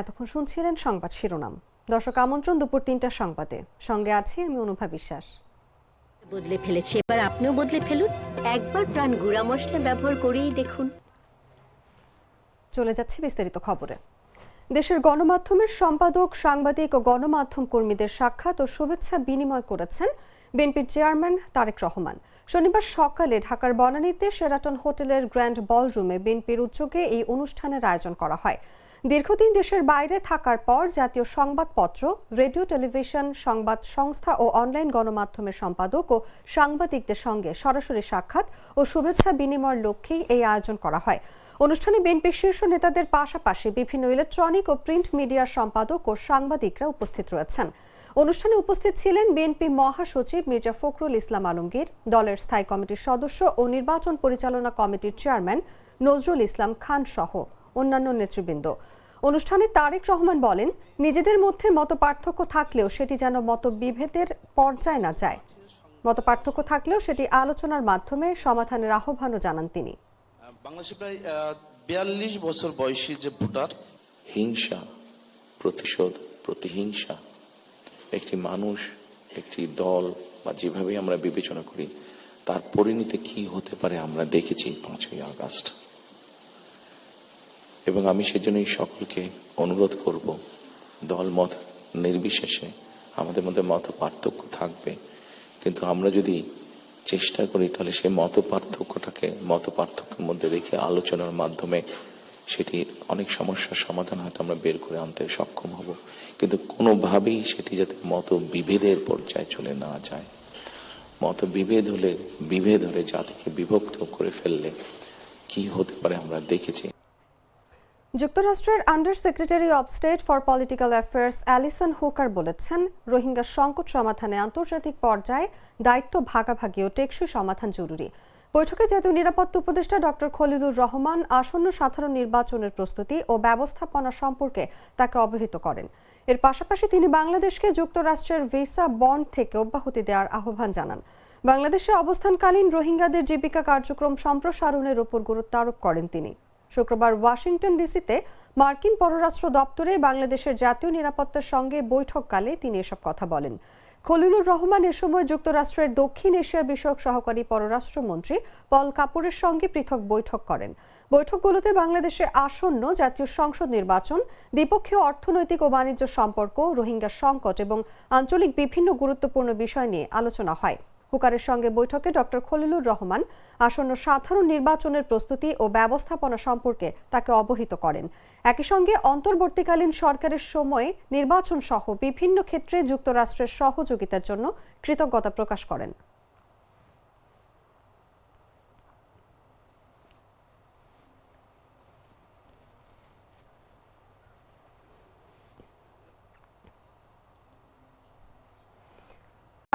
এতক্ষণ শুনছিলেন সংবাদ শিরোনাম। দর্শক আমন্ত্রণ দুপুর তিনটার সংবাদে। সঙ্গে আছি আমি অনুভা বিশ্বাস। বদলে ফেলেছে এবার আপনিও বদলে ফেলুন। একবার প্রাণ গুঁড়া মশলা ব্যবহার করেই দেখুন। চলে যাচ্ছে বিস্তারিত খবরে। দেশের গণমাধ্যমের সম্পাদক সাংবাদিক ও গণমাধ্যম কর্মীদের সাক্ষাৎ ও শুভেচ্ছা বিনিময় করেছেন বিএনপির চেয়ারম্যান তারেক রহমান। শনিবার সকালে ঢাকার বনানীতে সেরাটন হোটেলের গ্র্যান্ড বলরুমে বিএনপির উদ্যোগে এই অনুষ্ঠানের আয়োজন করা হয়। দীর্ঘদিন দেশের বাইরে থাকার পর জাতীয় সংবাদপত্র, রেডিও টেলিভিশন, সংবাদ সংস্থা ও অনলাইন গণমাধ্যমের সম্পাদক ও সাংবাদিকদের সঙ্গে সরাসরি সাক্ষাৎ ও শুভেচ্ছা বিনিময়ের লক্ষ্যেই এই আয়োজন করা হয়। অনুষ্ঠানে বিএনপির শীর্ষ নেতাদের পাশাপাশি বিভিন্ন ইলেকট্রনিক ও প্রিন্ট মিডিয়ার সম্পাদক ও সাংবাদিকরা উপস্থিত রয়েছেন। অনুষ্ঠানে উপস্থিত ছিলেন বিএনপি মহাসচিব মির্জা ফখরুল ইসলাম আলমগীর, দলের স্থায়ী কমিটির সদস্য ও নির্বাচন পরিচালনা কমিটির চেয়ারম্যান নজরুল ইসলাম খান সহ অন্যান্য নেতৃবৃন্দ। অনুষ্ঠানে তারেক রহমান বলেন, নিজেদের মধ্যে মত পার্থক্য থাকলেও সেটি যেন মত বিভেদের পর্যায়ে না যায়। মত পার্থক্য থাকলেও সেটি আলোচনার মাধ্যমে সমাধানের আহ্বানও জানান তিনি। বাংলাদেশে প্রায় বিয়াল্লিশ বছর বয়সী যে ভোটার, হিংসা, প্রতিশোধ, প্রতিহিংসা, একটি মানুষ, একটি দল বা যেভাবে আমরা বিবেচনা করি, তার পরিণতি কি হতে পারে আমরা দেখেছি পাঁচই আগস্ট। এবং আমি সেজন্যই সকলকে অনুরোধ করব দল মত নির্বিশেষে আমাদের মধ্যে মত পার্থক্য থাকবে। কিন্তু আমরা যদি চেষ্টা করি, তাহলে সেই মত পার্থক্যটাকে মত পার্থক্যের মধ্যে রেখে আলোচনার মাধ্যমে সেটি অনেক সমস্যার সমাধান হয়তো আমরা বের করে আনতে সক্ষম হব। কিন্তু কোনোভাবেই সেটি যাতে মত বিভেদের পর্যায়ে চলে না যায়। মত বিভেদ হলে বিভেদ হলে জাতিকে বিভক্ত করে ফেললে কি হতে পারে আমরা দেখেছি। যুক্তরাষ্ট্রের under secretary of state for political affairs Alison Hooker বলেছেন, রোহিঙ্গা সংকট সমাধানে আন্তর্জাতিক পর্যায়ে দায়িত্ব ভাগাভাগি ও টেকসই সমাধান জরুরি। বৈঠকে জাতীয় নিরাপত্তা উপদেষ্টা ডক্টর খলিলুর রহমান আসন্ন সাধারণ নির্বাচনের প্রস্তুতি ও ব্যবস্থাপনা সম্পর্কে তাকে অবহিত করেন। এর পাশাপাশি তিনি বাংলাদেশকে যুক্তরাষ্ট্রের ভিসা বন্ড থেকে অব্যাহতি দেওয়ার আহ্বান জানান। বাংলাদেশে অবস্থানকালীন রোহিঙ্গাদের জীবিকা কার্যক্রম সম্প্রসারণের উপর গুরুত্ব আরোপ করেন তিনি। শুক্রবার ওয়াশিংটন ডিসিতে মার্কিন পররাষ্ট্র দপ্তরে বাংলাদেশের জাতীয় নিরাপত্তার সঙ্গে বৈঠককালে তিনি এসব কথা বলেন। খলিলুর রহমান এ সময় যুক্তরাষ্ট্রের দক্ষিণ এশিয়া বিষয়ক সহকারী পররাষ্ট্রমন্ত্রী পল কাপুরের সঙ্গে পৃথক বৈঠক করেন। বৈঠকগুলোতে বাংলাদেশে আসন্ন জাতীয় সংসদ নির্বাচন, দ্বিপক্ষীয় অর্থনৈতিক ও বাণিজ্য সম্পর্ক, রোহিঙ্গা সংকট এবং আঞ্চলিক বিভিন্ন গুরুত্বপূর্ণ বিষয় নিয়ে আলোচনা হয়। হুকারের সঙ্গে বৈঠকে ডক্টর খলিলুর রহমান আসন্ন সাধারণ নির্বাচনের প্রস্তুতি ও ব্যবস্থাপনা সম্পর্কে তাকে অবহিত করেন। একই সঙ্গে অন্তর্বর্তীকালীন সরকারের সময়ে নির্বাচন সহ বিভিন্ন ক্ষেত্রে যুক্তরাষ্ট্রের সহযোগিতার জন্য কৃতজ্ঞতা প্রকাশ করেন।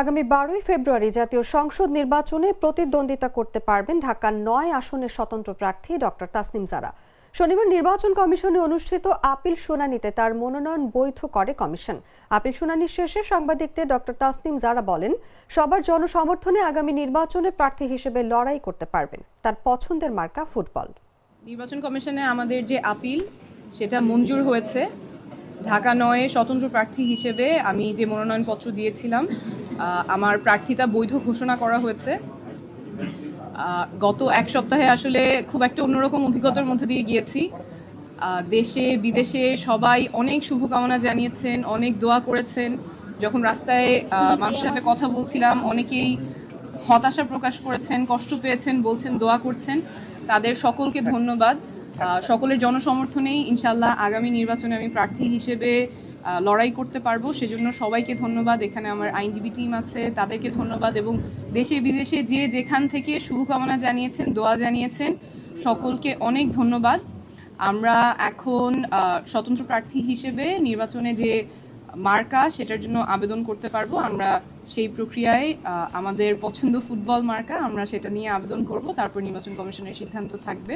আগামী বারোই ফেব্রুয়ারি জাতীয় সংসদ নির্বাচনে প্রতিদ্বন্দ্বিতা করতে পারবেন ঢাকার নয় আসনের স্বতন্ত্র প্রার্থী ডক্টর তাসনিম জারা। শনিবার নির্বাচন কমিশনে অনুষ্ঠিত আপিল শুনানিতে তার মনোনয়ন বৈধ করে কমিশন। আপিল শুনানি শেষে সাংবাদিকদের ডক্টর তাসনিম জারা বলেন, সবার জনসমর্থনে আগামী নির্বাচনে প্রার্থী হিসেবে লড়াই করতে পারবেন। তার পছন্দের মার্কা ফুটবল। নির্বাচন কমিশনে আমাদের যে আপিল, সেটা মঞ্জুর হয়েছে। ঢাকা নয়ে স্বতন্ত্র প্রার্থী হিসেবে আমি যে মনোনয়নপত্র দিয়েছিলাম আমার প্রার্থিতা বৈধ ঘোষণা করা হয়েছে। গত এক সপ্তাহে আসলে খুব একটা অন্যরকম অভিজ্ঞতার মধ্যে দিয়ে গিয়েছি। দেশে, বিদেশে সবাই অনেক শুভকামনা জানিয়েছেন, অনেক দোয়া করেছেন। যখন রাস্তায় মানুষের সাথে কথা বলছিলাম, অনেকেই হতাশা প্রকাশ করেছেন, কষ্ট পেয়েছেন, বলছেন, দোয়া করছেন। তাদের সকলকে ধন্যবাদ। সকলের জনসমর্থনেই ইনশাল্লাহ আগামী নির্বাচনে আমি প্রার্থী হিসেবে লড়াই করতে পারব। সেজন্য সবাইকে ধন্যবাদ। এখানে আমার আইনজীবী টিম আছে, তাদেরকে ধন্যবাদ এবং দেশে বিদেশে যে যেখান থেকে শুভকামনা জানিয়েছেন, দোয়া জানিয়েছেন, সকলকে অনেক ধন্যবাদ। আমরা এখন স্বতন্ত্র প্রার্থী হিসেবে নির্বাচনে যে মার্কা, সেটার জন্য আবেদন করতে পারব। আমরা সেই প্রক্রিয়ায় আমাদের পছন্দ ফুটবল মার্কা আমরা সেটা নিয়ে আবেদন করব। তারপর নির্বাচন কমিশনের সিদ্ধান্ত থাকবে।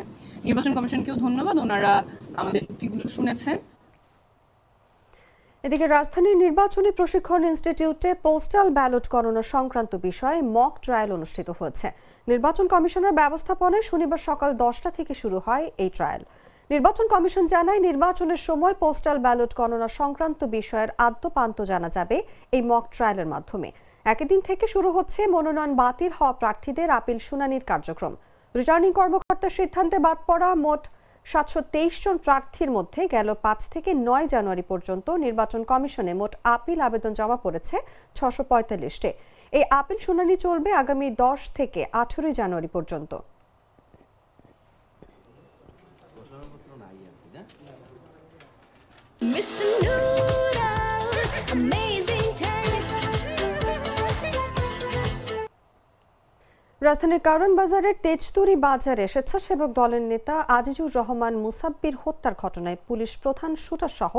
নির্বাচন কমিশনকেও ধন্যবাদ। ওনারা আমাদের যুক্তিগুলো শুনেছেন। এদিকে রাজধানীর নির্বাচনী প্রশিক্ষণ ইনস্টিটিউটে পোস্টাল ব্যালট গণনা সংক্রান্ত বিষয়ে মক ট্রায়াল অনুষ্ঠিত হয়েছে। নির্বাচন কমিশনের ব্যবস্থাপনায় শনিবার সকাল দশটা থেকে শুরু হয় এই ট্রায়াল। নির্বাচন কমিশন জানায়, নির্বাচনের সময় পোস্টাল ব্যালট গণনা সংক্রান্ত বিষয়ের আদ্যপান্ত জানা যাবে এই মক ট্রায়ালের মাধ্যমে। একই দিন থেকে শুরু হচ্ছে মনোনয়ন বাতিল হওয়া প্রার্থীদের আপিল শুনানির কার্যক্রম। রিটার্নিং কর্মকর্তার সিদ্ধান্তে বাদ পড়া মোট সাতশো তেইশ জন প্রার্থীর মধ্যে গেল পাঁচ থেকে নয় জানুয়ারি পর্যন্ত নির্বাচন কমিশনে মোট আপিল আবেদন জমা পড়েছে ছশো পঁয়তাল্লিশটি। এই আপিল শুনানি চলবে আগামী দশ থেকে আঠেরোই জানুয়ারি পর্যন্ত। রাজধানীর কারণ বাজারের তেজতুরি বাজারে স্বেচ্ছাসেবক দলের নেতা আজিজুর রহমান মুসাব্বির হত্যার ঘটনায় পুলিশ প্রধান শুটার সহ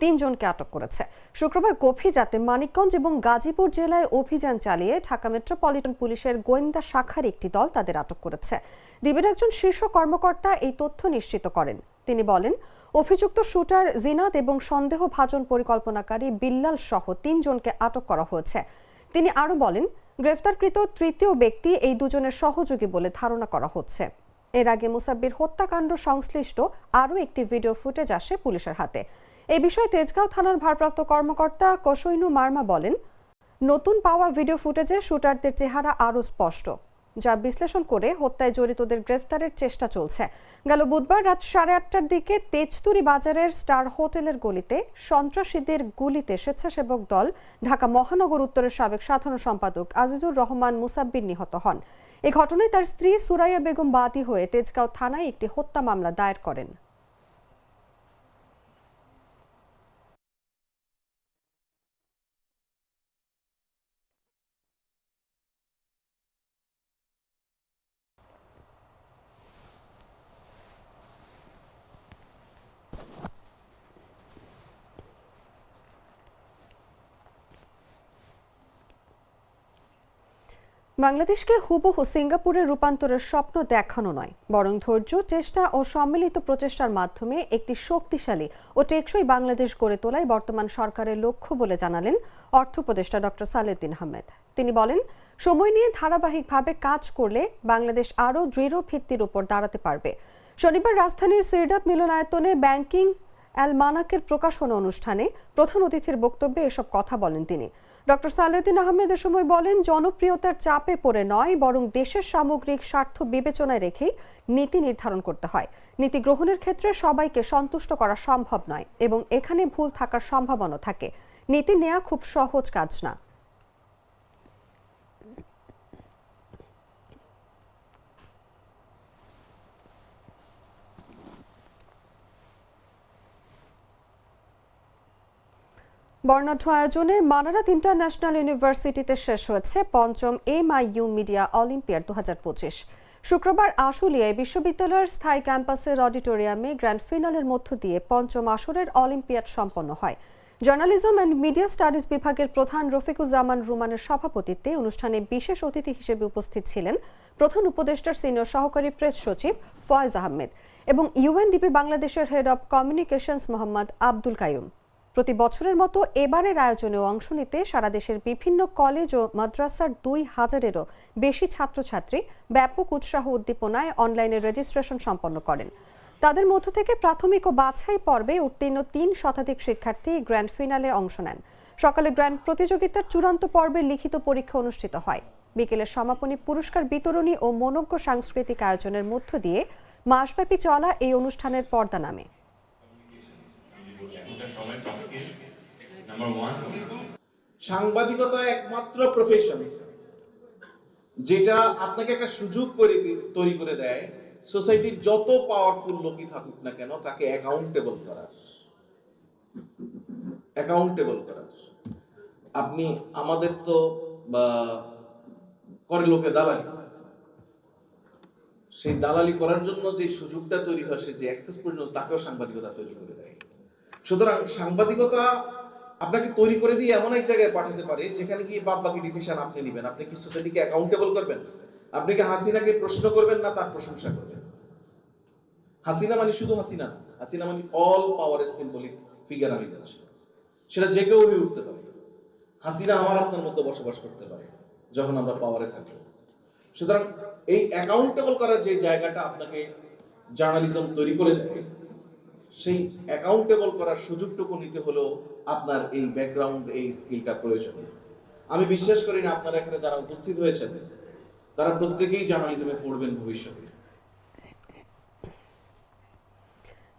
তিনজনকে আটক করেছে। শুক্রবার গভীর রাতে মানিকগঞ্জ এবং গাজীপুর জেলায় অভিযান চালিয়ে ঢাকা মেট্রোপলিটন পুলিশের গোয়েন্দা শাখার একটি দল তাদের আটক করেছে। ডিবির একজন শীর্ষ কর্মকর্তা এই তথ্য নিশ্চিত করেন। তিনি বলেন অভিযুক্ত শুটার জিনাত এবং সন্দেহভাজন পরিকল্পনাকারী বিল্লাল সহ তিনজনকে আটক করা হয়েছে। তিনি আরও বলেন, গ্রেফতারকৃত তৃতীয় ব্যক্তি এই দুজনের সহযোগী বলে ধারণা করা হচ্ছে। এর আগে মুসাব্বির হত্যাকাণ্ড সংশ্লিষ্ট আরও একটি ভিডিও ফুটেজ আসে পুলিশের হাতে। এ বিষয়ে তেজগাঁও থানার ভারপ্রাপ্ত কর্মকর্তা কসৈনু মার্মা বলেন, নতুন পাওয়া ভিডিও ফুটেজে শুটারদের চেহারা আরও স্পষ্ট। যা বিশ্লেষণ করে হত্যায় জড়িতদের গ্রেফতারের চেষ্টা চলছে। গেল বুধবার রাত সাড়ে আটটার দিকে তেজতুরি বাজারের স্টার হোটেলের গলিতে সন্ত্রাসীদের গুলিতে স্বেচ্ছাসেবক দল ঢাকা মহানগর উত্তরের সাবেক সাধারণ সম্পাদক আজিজুর রহমান মুসাব্বির নিহত হন। এ ঘটনায় তার স্ত্রী সুরাইয়া বেগম বাদী হয়ে তেজগাঁও থানায় একটি হত্যা মামলা দায়ের করেন। বাংলাদেশকে হুবহু সিঙ্গাপুরের রূপান্তরের স্বপ্ন দেখানো নয়, বরং ধৈর্য, চেষ্টা ও সম্মিলিত প্রচেষ্টার মাধ্যমে একটি শক্তিশালী ও টেকসই বাংলাদেশ গড়ে তোলাই বর্তমান সরকারের লক্ষ্য বলে জানালেন অর্থ উপদেষ্টা ডক্টর সালেউদ্দিন আহমেদ। তিনি বলেন, সময় নিয়ে ধারাবাহিকভাবে কাজ করলে বাংলাদেশ আরও দৃঢ় ভিত্তির উপর দাঁড়াতে পারবে। শনিবার রাজধানীর সিরডাপ মিলনায়তনে ব্যাংকিং অ্যালমানাকের প্রকাশনা অনুষ্ঠানে প্রধান অতিথির বক্তব্যে এসব কথা বলেন তিনি। ডক্টর সালেউদ্দিন আহমেদ এ সময় বলেন, জনপ্রিয়তার চাপে পড়ে নয়, বরং দেশের সামগ্রিক স্বার্থ বিবেচনায় রেখেই নীতি নির্ধারণ করতে হয়। নীতি গ্রহণের ক্ষেত্রে সবাইকে সন্তুষ্ট করা সম্ভব নয় এবং এখানে ভুল থাকার সম্ভাবনা থাকে। নীতি নেওয়া খুব সহজ কাজ না। বর্ণাঢ্য আয়োজনে মানারাত ইন্টারন্যাশনাল ইউনিভার্সিটিতে শেষ হয়েছে পঞ্চম এমআইইউ মিডিয়া অলিম্পিয়াড দু হাজার পঁচিশ। শুক্রবার আশুলিয়ায় বিশ্ববিদ্যালয়ের স্থায়ী ক্যাম্পাসের অডিটোরিয়ামে গ্র্যান্ড ফিনালের মধ্য দিয়ে পঞ্চম আসরের অলিম্পিয়াড সম্পন্ন হয়। জার্নালিজম অ্যান্ড মিডিয়া স্টাডিজ বিভাগের প্রধান রফিকুজ্জামান রুমানের সভাপতিত্বে অনুষ্ঠানে বিশেষ অতিথি হিসেবে উপস্থিত ছিলেন প্রধান উপদেষ্টার সিনিয়র সহকারী প্রেস সচিব ফয়েজ আহমেদ এবং ইউএনডিপি বাংলাদেশের head of communications Mohammad Abdul Kayum প্রতি বছরের মতো এবারের আয়োজনে অংশ নিতে সারা দেশের বিভিন্ন কলেজ ও মাদ্রাসার দুই হাজারেরও বেশি ছাত্রছাত্রী ব্যাপক উৎসাহ উদ্দীপনায় অনলাইনে রেজিস্ট্রেশন সম্পন্ন করেন। তাদের মধ্য থেকে প্রাথমিক ও বাছাই পর্বে উত্তীর্ণ তিন শতাধিক শিক্ষার্থী গ্র্যান্ড ফিনালে অংশ নেন। সকালে গ্র্যান্ড প্রতিযোগিতার চূড়ান্ত পর্বের লিখিত পরীক্ষা অনুষ্ঠিত হয়। বিকেলে সমাপনী পুরস্কার বিতরণী ও মনজ্ঞ সাংস্কৃতিক আয়োজনের মধ্য দিয়ে মাসব্যাপী চলা এই অনুষ্ঠানের পর্দা নামে। সাংবাদিকতা একমাত্র প্রফেশন যেটা আপনাকে একটা সুযোগ করে তৈরি করে দেয় সোসাইটির যত পাওয়ারফুল লোকই থাকুক না কেন, তাকে অ্যাকাউন্টেবল করার অ্যাকাউন্টেবল করার আপনি আমাদের তো করে লোকে দালালি। সেই দালালি করার জন্য যে সুযোগটা তৈরি হয়, সে যে অ্যাক্সেস পর্যন্ত তাকেও সাংবাদিকতা তৈরি করে দেয়। সুতরাং সাংবাদিকতা আপনাকে তৈরি করে দিয়ে এমন এক জায়গায় পাঠাতে পারে যেখানে গিয়ে বাদ বাকি ডিসিশন আপনি নেবেন। আপনি কি সোসাইটিকে অ্যাকাউন্টেবল করবেন? আপনি কি হাসিনাকে প্রশ্ন করবেন না তার প্রশংসা করবেন? হাসিনা মানে শুধু হাসিনা না, হাসিনা মানে অল পাওয়ারের সিম্বলিক ফিগার আমি বলছি। সেটা যে কেউ হয়ে উঠতে পারে। হাসিনা আমার আপনার মধ্যে বসবাস করতে পারে, যখন আমরা পাওয়ারে থাকি। সুতরাং এই অ্যাকাউন্টেবল করার যে জায়গাটা আপনাকে জার্নালিজম তৈরি করে দেয় সেই অ্যাকাউন্টেবল করার সুযোগটুকু নিতে হলেও আপনার এই ব্যাকগ্রাউন্ড এই স্কিলটা প্রয়োজনীয়। আমি বিশ্বাস করি না আপনারা এখানে যারা উপস্থিত হয়েছেন, তারা প্রত্যেকেই জার্নালিজমে পড়বেন ভবিষ্যতে।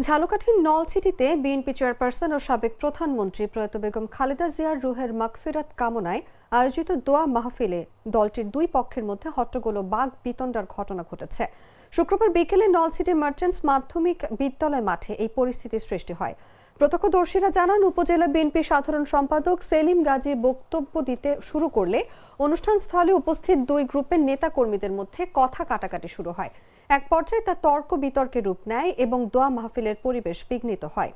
ঝালকাঠির নলছিটিতে বিএনপি চেয়ারপারসন ও সাবেক প্রধানমন্ত্রী প্রয়াত বেগম খালেদা জিয়ার রুহের মাগফিরাত কামনায় আয়োজিত দোয়া মাহফিলে দলটির দুই পক্ষের মধ্যে হট্টগোল ও বাঘ বিতণ্ডার ঘটনা ঘটেছে। শুক্রবার বিকেলে নলছিটি মার্চেন্টস মাধ্যমিক বিদ্যালয় মাঠে এই পরিস্থিতির সৃষ্টি হয়। প্রত্যক্ষদর্শীরা জানান, উপজেলা বিএনপি সাধারণ সম্পাদক সেলিম গাজী বক্তব্য দিতে শুরু করলে অনুষ্ঠান স্থলে উপস্থিত দুই গ্রুপের নেতা কর্মীদের মধ্যে কথা কাটাকাটি শুরু হয়। এক পর্যায়ে তা তর্ক বিতর্কে রূপ নেয় এবং দোয়া মাহফিলের পরিবেশ বিঘ্নিত হয়।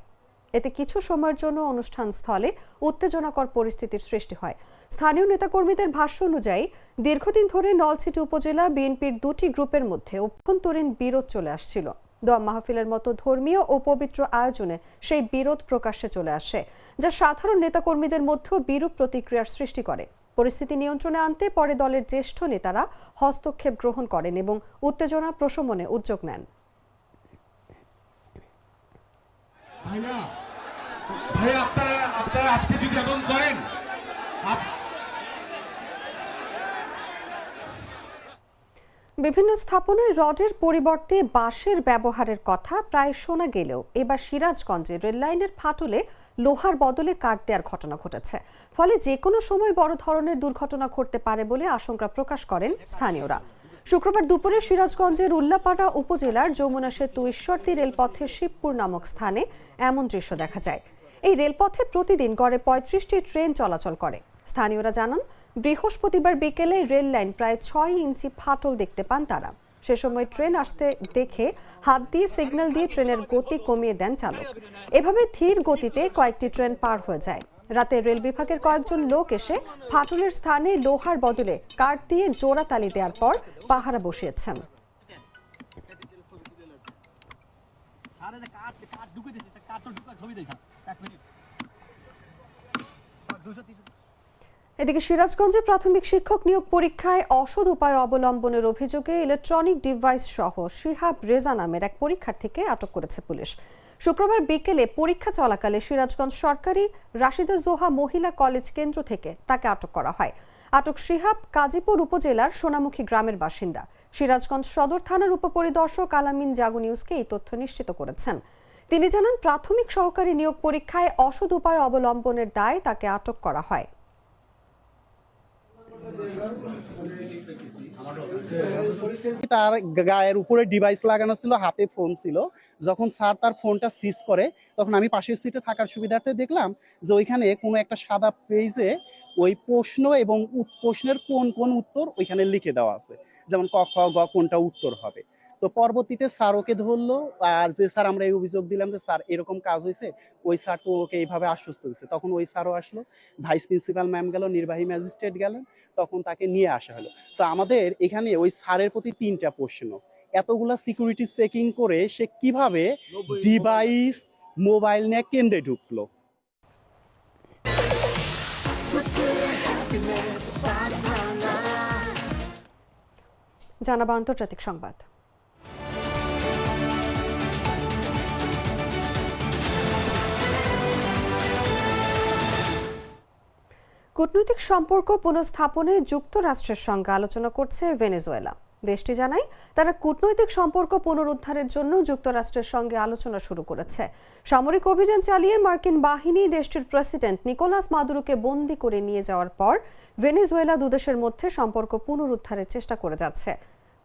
এতে কিছু সময়ের জন্য অনুষ্ঠান স্থলে উত্তেজনাকর পরিস্থিতির সৃষ্টি হয়। স্থানীয় নেতাকর্মীদের ভাষ্য অনুযায়ী, দীর্ঘদিন ধরে নলছিটি উপজেলা বিএনপির দুটি গ্রুপের মধ্যে অভ্যন্তরীণ বিরোধ চলে আসছিল। দোয়া মাহফিলের মতো ধর্মীয় ও পবিত্র আয়োজনে সেই বিরোধ প্রকাশ্যে চলে আসে, যা সাধারণ নেতাকর্মীদের মধ্যেও বিরূপ প্রতিক্রিয়ার সৃষ্টি করে। পরিস্থিতি নিয়ন্ত্রণে আনতে পরে দলের জ্যেষ্ঠ নেতারা হস্তক্ষেপ গ্রহণ করেন এবং উত্তেজনা প্রশমনে উদ্যোগ নেন। ভাইয়া ভাইয়া, আপনারা আপনারা আজকে যদি এমন করেন বিভিন্ন স্থাপনায় রডের পরিবর্তে বাঁশের ব্যবহারের কথা প্রায় শোনা গেলেও এবার সিরাজগঞ্জে রেললাইনের ফাটলে লোহার বদলে কাঠ দেওয়ার ঘটনা ঘটেছে। ফলে যে কোনো সময় বড় ধরনের দুর্ঘটনা ঘটতে পারে বলে আশঙ্কা প্রকাশ করেন স্থানীয়রা। শুক্রবার দুপুরে সিরাজগঞ্জের উল্লাপাড়া উপজেলার যমুনা সেতু ঈশ্বরদী রেলপথের শিবপুর নামক স্থানে এমন দৃশ্য দেখা যায়। এই রেলপথে প্রতিদিন গড়ে পঁয়ত্রিশটি ট্রেন চলাচল করে। স্থানীয়রা জানান বৃহস্পতিবার বিকেলে রেল লাইন প্রায় ছয় ইঞ্চি ফাটল দেখতে পান তারা। সে সময় ট্রেন আসতে দেখে হাত দিয়ে সিগন্যাল দিয়ে ট্রেনের গতি কমিয়ে দেন চালক। এভাবে ধীর গতিতে কয়েকটি ট্রেন পার হয়ে যায়। রাতে রেল বিভাগের কয়েকজন লোক এসে ফাটলের স্থানে লোহার বদলে কাঠ দিয়ে জোড়া তালি দেওয়ার পর পাহারা বসিয়েছেন। এদিকে সিরাজগঞ্জে প্রাথমিক শিক্ষক নিয়োগ পরীক্ষায় অসৎ উপায় অবলম্বনের অভিযোগে ইলেকট্রনিক ডিভাইস সহ শিহাব রেজা নামের এক পরীক্ষার্থীকে আটক করেছে পুলিশ। শুক্রবার বিকেলে পরীক্ষা চলাকালে সিরাজগঞ্জ সরকারি রাশিদা জোহা মহিলা কলেজ কেন্দ্র থেকে তাকে আটক করা হয়। আটক শিহাব কাজীপুর উপজেলার সোনামুখী গ্রামের বাসিন্দা। সিরাজগঞ্জ সদর থানার উপপরিদর্শক আলামিন জাগো নিউজকে এই তথ্য নিশ্চিত করেছেন। তিনি জানান, প্রাথমিক সহকারী নিয়োগ পরীক্ষায় অসৎ উপায় অবলম্বনের দায় তাকে আটক করা হয়। তার গায়ের উপরে ডিভাইস লাগানো ছিল, হাতে ফোন ছিল। যখন স্যার তার ফোনটা সিজ করে, তখন আমি পাশের সিটে থাকার সুবিধার্থে দেখলাম যে ওইখানে কোনো একটা সাদা পেজে ওই প্রশ্ন এবং প্রশ্নের কোন কোন উত্তর ওইখানে লিখে দেওয়া আছে। যেমন ক, খ, গ কোনটা উত্তর হবে। তো পরবর্তীতে স্যার ওকে ধরলো আর যে স্যার আমরা এই অভিযোগ দিলাম যে স্যার এরকম কাজ হয়েছে ওই স্যার তো ওকে এইভাবে আশ্বস্ত দিচ্ছে তখন ওই স্যারও আসলো ভাইস প্রিন্সিপাল ম্যাম গেল নির্বাহী ম্যাজিস্ট্রেট গেলেন তখন তাকে নিয়ে আসা হলো। তো আমাদের এখানে ওই স্যারের প্রতি তিনটা প্রশ্ন। এতগুলা সিকিউরিটি চেকিং করে সে কীভাবে ডিভাইস মোবাইল নিয়ে কেন্দ্রে ঢুকলো? জানাব আন্তর্জাতিক সংবাদ। কূটনৈতিক সম্পর্ক পুনঃস্থাপনে যুক্তরাষ্ট্রের সঙ্গে আলোচনা করছে ভেনেজুয়েলা। দেশটি জানায়, তারা কূটনৈতিক সম্পর্ক পুনরুদ্ধারের জন্য যুক্তরাষ্ট্রের সঙ্গে আলোচনা শুরু করেছে। সামরিক অভিযান চালিয়ে মার্কিন বাহিনী দেশটির প্রেসিডেন্ট নিকোলাস মাদুরোকে বন্দি করে নিয়ে যাওয়ার পর ভেনেজুয়েলা দুদেশের মধ্যে সম্পর্ক পুনরুদ্ধারের চেষ্টা করে যাচ্ছে।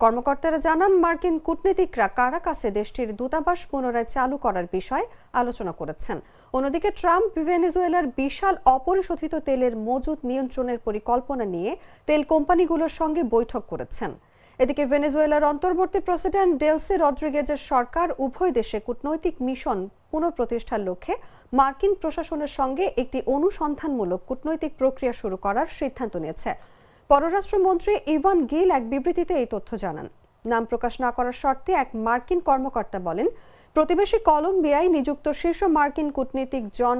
কর্মকর্তারা জানান, মার্কিন কূটনীতিকরা কারাকাসে দেশটির দূতাবাস পুনরায় চালু করার বিষয়ে আলোচনা করেছেন। অন্যদিকে ট্রাম্প ভেনেজুয়েলার বিশাল অপরিশোধিত তেলের মজুদ নিয়ন্ত্রণের পরিকল্পনা নিয়ে তেল কোম্পানিগুলোর সঙ্গে বৈঠক করেছেন। এদিকে ভেনেজুয়েলার অন্তর্বর্তী প্রেসিডেন্ট ডেলসি রদ্রিগেজের সরকার উভয় দেশে কূটনৈতিক মিশন পুনঃপ্রতিষ্ঠার লক্ষ্যে মার্কিন প্রশাসনের সঙ্গে একটি অনুসন্ধানমূলক কূটনৈতিক প্রক্রিয়া শুরু করার সিদ্ধান্ত নিয়েছে। পররাষ্ট্রমন্ত্রী ইভান গিল এক বিবৃতিতে এই তথ্য জানান। নাম প্রকাশ না করার শর্তে এক মার্কিন কর্মকর্তা বলেন, প্রতিবেশী কলম্বিয়ায় নিযুক্ত শীর্ষ মার্কিন কূটনীতিক জন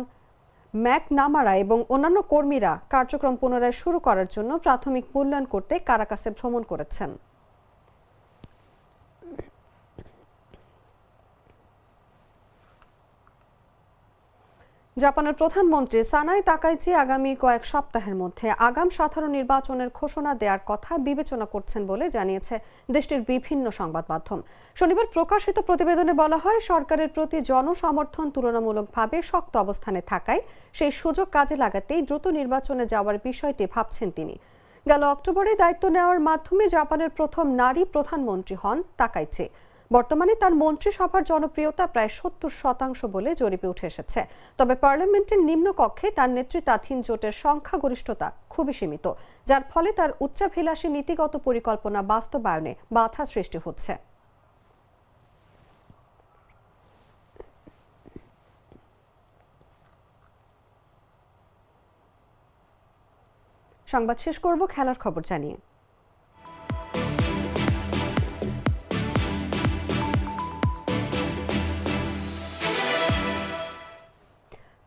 ম্যাক নামারা এবং অন্যান্য কর্মীরা কার্যক্রম পুনরায় শুরু করার জন্য প্রাথমিক মূল্যায়ন করতে কারাকাসে ভ্রমণ করেছেন। জাপানের প্রধানমন্ত্রী সানাই তাকাইচি আগামী কয়েক সপ্তাহের মধ্যে আগাম সাধারণ নির্বাচনের ঘোষণা দেওয়ার কথা বিবেচনা করছেন বলে জানিয়েছে দেশটির বিভিন্ন সংবাদ মাধ্যম। শনিবার প্রকাশিত প্রতিবেদনে বলা হয়, সরকারের প্রতি জনসমর্থন তুলনামূলকভাবে শক্ত অবস্থানে থাকায় সেই সুযোগ কাজে লাগাতেই দ্রুত নির্বাচনে যাওয়ার বিষয়টি ভাবছেন তিনি। গেল অক্টোবরে দায়িত্ব নেওয়ার মাধ্যমে জাপানের প্রথম নারী প্রধানমন্ত্রী হন তাকাইচি। বর্তমানে তার মন্ত্রিসভার জনপ্রিয়তা প্রায় সত্তর শতাংশ বলে জরিপে উঠে এসেছে। তবে পার্লামেন্টের নিম্নকক্ষে তার নেতৃত্বাধীন জোটের সংখ্যাগরিষ্ঠতা খুবই সীমিত, যার ফলে তার উচ্চাভিলাষী নীতিগত পরিকল্পনা বাস্তবায়নে বাধা সৃষ্টি হচ্ছে। সংবাদ শেষ করব, খেলার খবর জানিয়ে।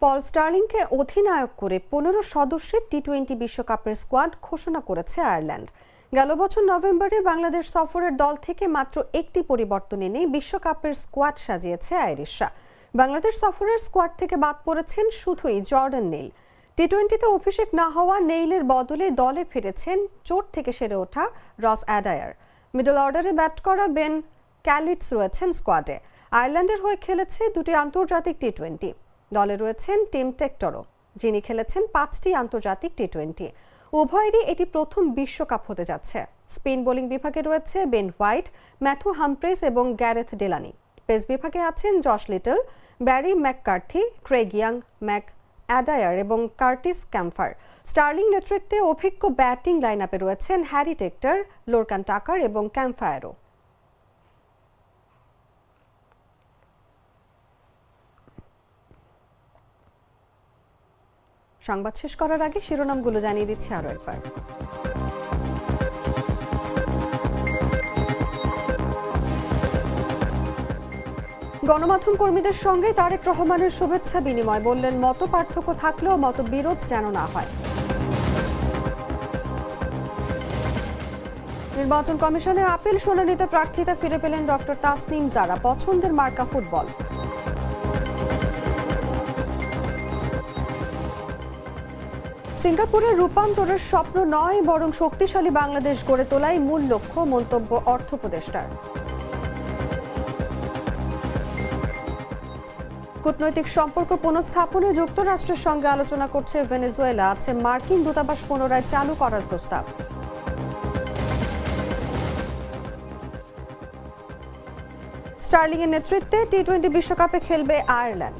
পল স্টার্লিংকে অধিনায়ক করে পনেরো সদস্যের টি টোয়েন্টি বিশ্বকাপের স্কোয়াড ঘোষণা করেছে আয়ারল্যান্ড। গেল বছর নভেম্বরে বাংলাদেশ সফরের দল থেকে মাত্র একটি পরিবর্তন এনে বিশ্বকাপের স্কোয়াড সাজিয়েছে আইরিশরা। বাংলাদেশ সফরের স্কোয়াড থেকে বাদ পড়েছেন শুধুই জর্ডান নেইল। টি টোয়েন্টিতে অভিষেক না হওয়া নেইলের বদলে দলে ফিরেছেন চোট থেকে সেরে ওঠা রস অ্যাডায়ার। মিডল অর্ডারে ব্যাট করা বেন ক্যালিটস রয়েছেন স্কোয়াডে। আয়ারল্যান্ডের হয়ে খেলেছে দুটি আন্তর্জাতিক টি টোয়েন্টি দলে রয়েছেন টিম টেক্টরও, যিনি খেলেছেন পাঁচটি আন্তর্জাতিক টি টোয়েন্টি উভয়েরই এটি প্রথম বিশ্বকাপ হতে যাচ্ছে। স্পিন বোলিং বিভাগে রয়েছে বেন হোয়াইট, ম্যাথু হামপ্রেস এবং গ্যারেথ ডেলানি। পেস বিভাগে আছেন Josh Little, Barry McCarthy, Craig Young, Mark Adair এবং কার্টিস ক্যাম্পার স্টার্লিং নেতৃত্বে অভিজ্ঞ ব্যাটিং লাইন আপে রয়েছেন হ্যারি টেক্টর, লোরকান টাকার এবং ক্যাম্পায়ারও সংবাদ শেষ করার আগে শিরোনামগুলো জানিয়ে দিচ্ছি আরও একবার। গণমাধ্যম কর্মীদের সঙ্গে তারেক রহমানের শুভেচ্ছা বিনিময়। বললেন মত পার্থক্য থাকলেও মতবিরোধ যেন না হয়। নির্বাচন কমিশনের আপিল শুনানিতে প্রার্থিতা ফিরে পেলেন ডক্টর তাসনিম জারা। পছন্দের মার্কা ফুটবল। সিঙ্গাপুরের রূপান্তরের স্বপ্ন নয়, বরং শক্তিশালী বাংলাদেশ গড়ে তোলাই মূল লক্ষ্য, মন্তব্য অর্থ উপদেষ্টার। কূটনৈতিক সম্পর্ক পুনঃস্থাপনে যুক্তরাষ্ট্রের সঙ্গে আলোচনা করছে ভেনেজুয়েলা, আছে মার্কিন দূতাবাস পুনরায় চালু করার প্রস্তাব। স্টার্লিং এর নেতৃত্বে টি টোয়েন্টি বিশ্বকাপে খেলবে আয়ারল্যান্ড।